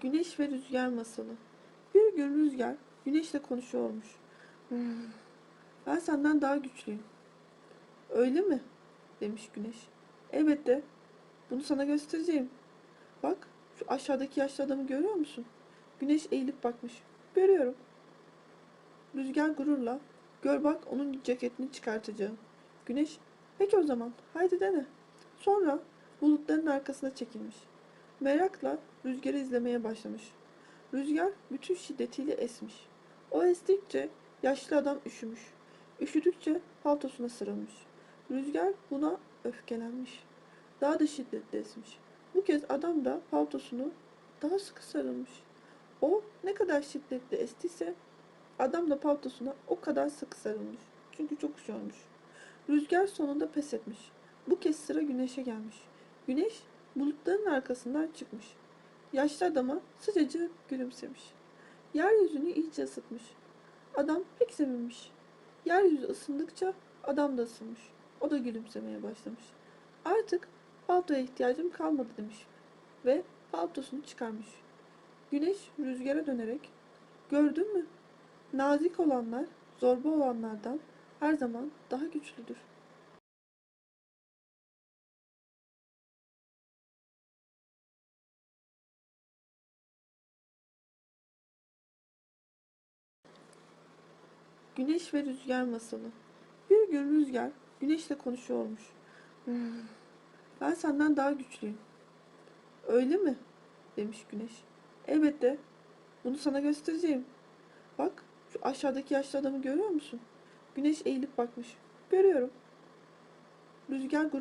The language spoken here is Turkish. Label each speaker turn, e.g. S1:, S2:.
S1: Güneş ve Rüzgar masalı. Bir gün Rüzgar güneşle konuşuyormuş. "Hmm, Ben senden daha güçlüyüm. Öyle mi? demiş güneş. Elbette. Bunu sana göstereceğim. Bak şu aşağıdaki yaşlı adamı görüyor musun? Güneş eğilip bakmış. Görüyorum. Rüzgar gururla gör bak onun ceketini çıkartacağım. Güneş peki o zaman haydi dene. Sonra bulutların arkasına çekilmiş. Merakla rüzgarı izlemeye başlamış. Rüzgar bütün şiddetiyle esmiş. O estikçe yaşlı adam üşümüş. Üşüdükçe paltosuna sarılmış. Rüzgar buna öfkelenmiş. Daha da şiddetli esmiş. Bu kez adam da paltosunu daha sıkı sarılmış. O ne kadar şiddetli estiyse adam da paltosuna o kadar sıkı sarılmış. Çünkü çok üşüyormuş. Rüzgar sonunda pes etmiş. Bu kez sıra güneşe gelmiş. Güneş bulutların arkasından çıkmış. Yaşlı adama sıcacık gülümsemiş. Yeryüzünü iyice ısıtmış. Adam pek sevinmiş. Yeryüzü ısındıkça adam da ısınmış. O da gülümsemeye başlamış. Artık paltoya ihtiyacım kalmadı demiş. Ve paltosunu çıkarmış. Güneş rüzgara dönerek gördün mü? Nazik olanlar zorba olanlardan her zaman daha güçlüdür. Güneş ve Rüzgar masalı. Bir gün Rüzgar güneşle konuşuyormuş. "Hmm, Ben senden daha güçlüyüm. Öyle mi? demiş güneş. Elbette. Bunu sana göstereceğim. Bak şu aşağıdaki yaşlı adamı görüyor musun? Güneş eğilip bakmış. Görüyorum. Rüzgar gurur